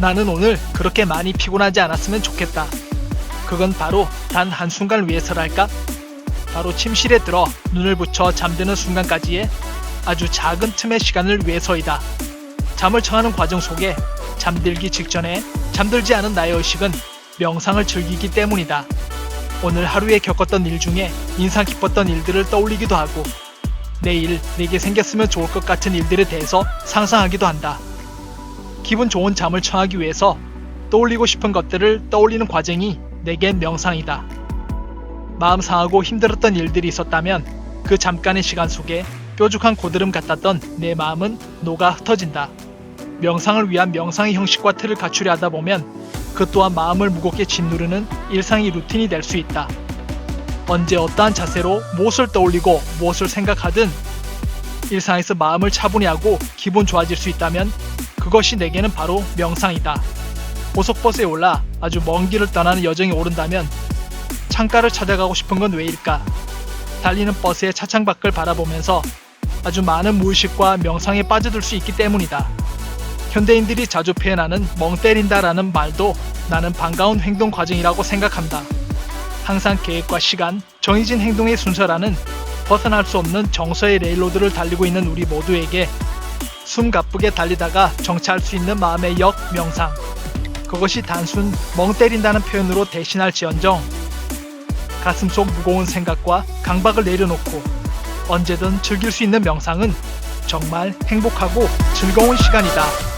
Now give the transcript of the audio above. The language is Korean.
나는 오늘 그렇게 많이 피곤하지 않았으면 좋겠다. 그건 바로 단 한순간을 위해서랄까? 바로 침실에 들어 눈을 붙여 잠드는 순간까지의 아주 작은 틈의 시간을 위해서이다. 잠을 청하는 과정 속에 잠들기 직전에 잠들지 않은 나의 의식은 명상을 즐기기 때문이다. 오늘 하루에 겪었던 일 중에 인상 깊었던 일들을 떠올리기도 하고 내일 내게 생겼으면 좋을 것 같은 일들에 대해서 상상하기도 한다. 기분 좋은 잠을 청하기 위해서 떠올리고 싶은 것들을 떠올리는 과정이 내겐 명상이다. 마음 상하고 힘들었던 일들이 있었다면 그 잠깐의 시간 속에 뾰족한 고드름 같았던 내 마음은 녹아 흩어진다. 명상을 위한 명상의 형식과 틀을 갖추려 하다 보면 그 또한 마음을 무겁게 짓누르는 일상의 루틴이 될 수 있다. 언제 어떠한 자세로 무엇을 떠올리고 무엇을 생각하든 일상에서 마음을 차분히 하고 기분 좋아질 수 있다면 그것이 내게는 바로 명상이다. 고속버스에 올라 아주 먼 길을 떠나는 여정이 오른다면 창가를 찾아가고 싶은 건 왜일까? 달리는 버스의 차창 밖을 바라보면서 아주 많은 무의식과 명상에 빠져들 수 있기 때문이다. 현대인들이 자주 표현하는 멍 때린다라는 말도 나는 반가운 행동 과정이라고 생각한다. 항상 계획과 시간, 정해진 행동의 순서라는 벗어날 수 없는 정서의 레일로드를 달리고 있는 우리 모두에게 숨 가쁘게 달리다가 정차할 수 있는 마음의 역 명상. 그것이 단순 멍 때린다는 표현으로 대신할지언정 가슴 속 무거운 생각과 강박을 내려놓고 언제든 즐길 수 있는 명상은 정말 행복하고 즐거운 시간이다.